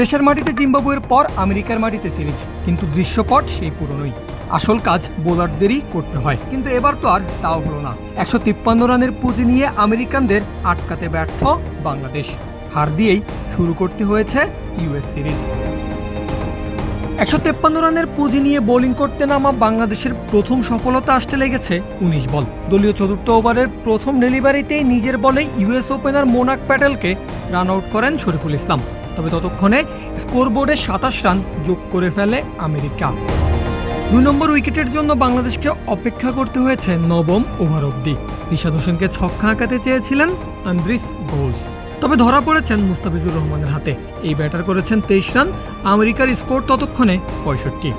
দেশের মাটিতে জিম্বাবুয়ের পর আমেরিকার মাটিতে সিরিজ, কিন্তু দৃশ্যপট সেই পুরনোই। আসল কাজ বোলারদেরই করতে হয়। কিন্তু এবার তো আর তাও হলো না। একশো তিপ্পান্ন রানের পুঁজি নিয়ে আমেরিকানদের আটকাতে ব্যর্থ বাংলাদেশ। হার দিয়েই শুরু করতে হয়েছে ইউএস সিরিজ। একশো তেপ্পান্ন রানের পুঁজি নিয়ে বোলিং করতে নামা বাংলাদেশের প্রথম সফলতা আসতে লেগেছে উনিশ বল। দলীয় চতুর্থ ওভারের প্রথম ডেলিভারিতেই নিজের বলে ইউএস ওপেনার মোনাক প্যাটেলকে রান আউট করেন শরীফুল ইসলাম। তবে ততক্ষণে স্কোরবোর্ডে সাতাশ রান যোগ করে ফেলে আমেরিকা। দুই নম্বর উইকেটের জন্য বাংলাদেশকে অপেক্ষা করতে হয়েছে নবম ওভার অবধি। রিশাদ হোসেনকে ছক্কা আঁকাতে চেয়েছিলেন আন্দ্রিস গোলস তবে ধরা পড়েছেন মুস্তাফিজুর রহমানের হাতে। এই ব্যাটার করেছেন তেইশ রান, আমেরিকার স্কোর ততক্ষণে পঁয়ষট্টি।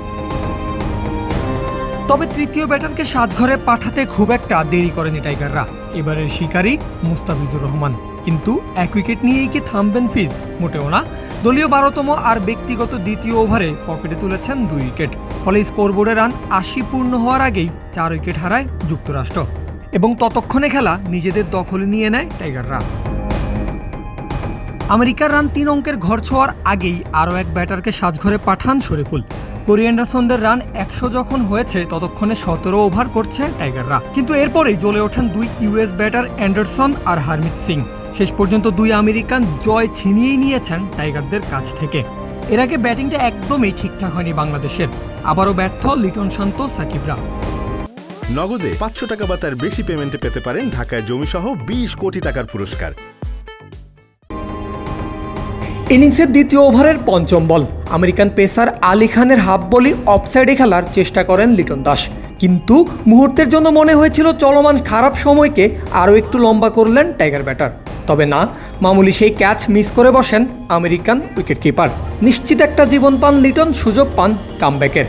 তবে তৃতীয় ব্যাটারকে সাজঘরে পাঠাতে খুব একটা দেরি করেনি টাইগাররা। এবারের শিকারী মুস্তাফিজুর রহমান। কিন্তু এক উইকেট নিয়েই কি থামবেন ফিজ? মোটেও না। দলীয় বারোতম আর ব্যক্তিগত দ্বিতীয় ওভারে পকেটে তুলেছেন দুই উইকেট। ফলে স্কোরবোর্ডে রান আশি পূর্ণ হওয়ার আগেই চার উইকেট হারায় যুক্তরাষ্ট্র। এবং ততক্ষণে খেলা নিজেদের দখলে নিয়ে নেয় টাইগাররা। আমেরিকার রান তিন অঙ্কের ঘর ছোঁয়ার আগেই আরও এক ব্যাটারকে সাজঘরে পাঠান শরীফুল। কোরি অ্যান্ডারসনদের রান একশো যখন হয়েছে, ততক্ষণে সতেরো ওভার করছে টাইগাররা। কিন্তু এরপরেই জ্বলে ওঠেন দুই ইউএস ব্যাটার অ্যান্ডারসন আর হারমিত সিং। শেষ পর্যন্ত দুই আমেরিকান জয় ছিনিয়েই নিয়েছেন টাইগারদের কাছ থেকে। এর আগে ব্যাটিংটা একদমই ঠিকঠাক হয়নি বাংলাদেশের। আবারও ব্যর্থ লিটন শান্ত সাকিবরা। নগদে পাঁচশো টাকা বা তার বেশি পেমেন্টে পেতে পারেন ঢাকায় জমিসহ বিশ কোটি টাকার পুরস্কার। ইনিংসের দ্বিতীয় ওভারের পঞ্চম বল। আমেরিকান পেসার আলী খানের হাফ বলি অফসাইডে খেলার চেষ্টা করেন লিটন দাস। কিন্তু মুহূর্তের জন্য মনে হয়েছিল চলমান খারাপ সময়কে আরও একটু লম্বা করলেন টাইগার ব্যাটার। তবে না, মামুলি সেই ক্যাচ মিস করে বসেন আমেরিকান উইকেটকিপার। নিশ্চিত একটা জীবন পান লিটন, সুযোগ পান কামব্যাকের।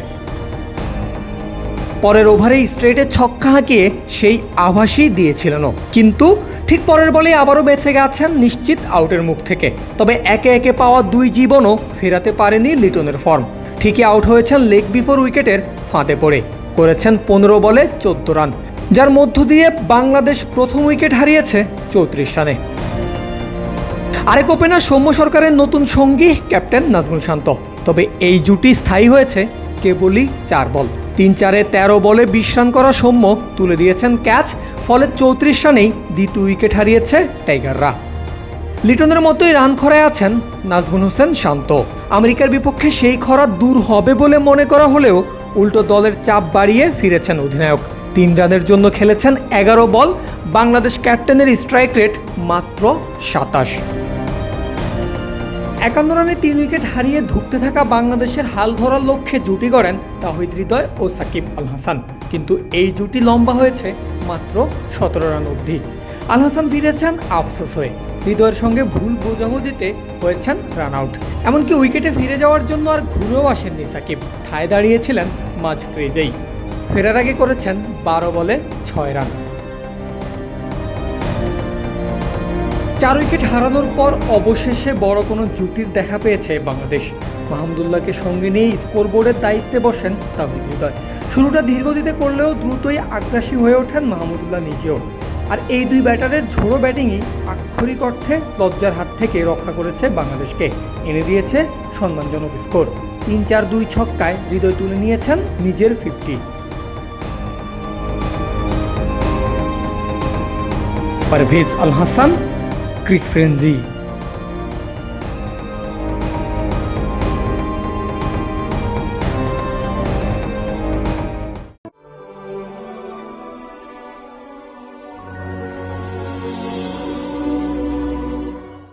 পরের ওভারে স্ট্রেটে ছক্কা হাঁকিয়ে সেই আভাসই দিয়েছিলেন কিন্তু ঠিক পরের বলে আবারও বেঁচে গেছেন নিশ্চিত আউটের মুখ থেকে। তবে একে একে পাওয়া দুই জীবনও ফেরাতে পারেনি লিটনের ফর্ম। ঠিকই আউট হয়েছেন লেগ বিফোর উইকেটের ফাঁদে পড়ে। করেছেন পনেরো বলে চোদ্দ রান, যার মধ্য দিয়ে বাংলাদেশ প্রথম উইকেট হারিয়েছে চৌত্রিশ রানে। আরেক ওপেনার সৌম্য সরকারের নতুন সঙ্গী ক্যাপ্টেন নাজমুল শান্ত। তবে এই জুটি স্থায়ী হয়েছে কেবলই চার বল। তিন চারে তেরো বলে বিশ রান করা সৌম্য তুলে দিয়েছেন ক্যাচ, ফলে চৌত্রিশ রানেই দ্বিতীয় উইকেট হারিয়েছে টাইগাররা। লিটনের মতোই রান খরায় আছেন নাজমুল হোসেন শান্ত। আমেরিকার বিপক্ষে সেই খরা দূর হবে বলে মনে করা হলেও উল্টো দলের চাপ বাড়িয়ে ফিরেছেন অধিনায়ক। তিন রানের জন্য খেলেছেন এগারো বল, বাংলাদেশ ক্যাপ্টেনের স্ট্রাইক রেট মাত্র সাতাশ। একান্ন রানে তিন উইকেট হারিয়ে ধুঁকতে থাকা বাংলাদেশের হাল ধরার লক্ষ্যে জুটি গড়েন তাহিদ হৃদয় ও সাকিব আল হাসান। কিন্তু এই জুটি লম্বা হয়েছে মাত্র সতেরো রান অবধি। আল হাসান ফিরেছেন আফসোস হয়ে। হৃদয়ের সঙ্গে ভুল বোঝাবুঝিতে হয়েছেন রান আউট। এমনকি উইকেটে ফিরে যাওয়ার জন্য আর ঘুরেও আসেননি সাকিব। ঠায় দাঁড়িয়েছিলেন মাঝ ক্রেজেই। ফেরার আগে করেছেন বারো বলে ছয় রান। চার উইকেট হারানোর পর অবশেষে বড় কোনো জুটির দেখা পেয়েছে বাংলাদেশ। মাহমুদুল্লাহকে সঙ্গে নিয়ে স্কোরবোর্ডের দায়িত্বে বসেন তাহিদ হৃদয়। শুরুটা ধীরগতিতে করলেও দ্রুতই আগ্রাসী হয়ে ওঠেন মাহমুদুল্লাহ নিজেও। আর এই দুই ব্যাটারের ঝোড়ো ব্যাটিংই আক্ষরিক অর্থে লজ্জার হাত থেকে রক্ষা করেছে বাংলাদেশকে। এনে দিয়েছে সম্মানজনক স্কোর। তিন চার দুই ছক্কায় হৃদয় তুলে নিয়েছেন নিজের fifty. Parvez Al Hasan ক্রিক frenzy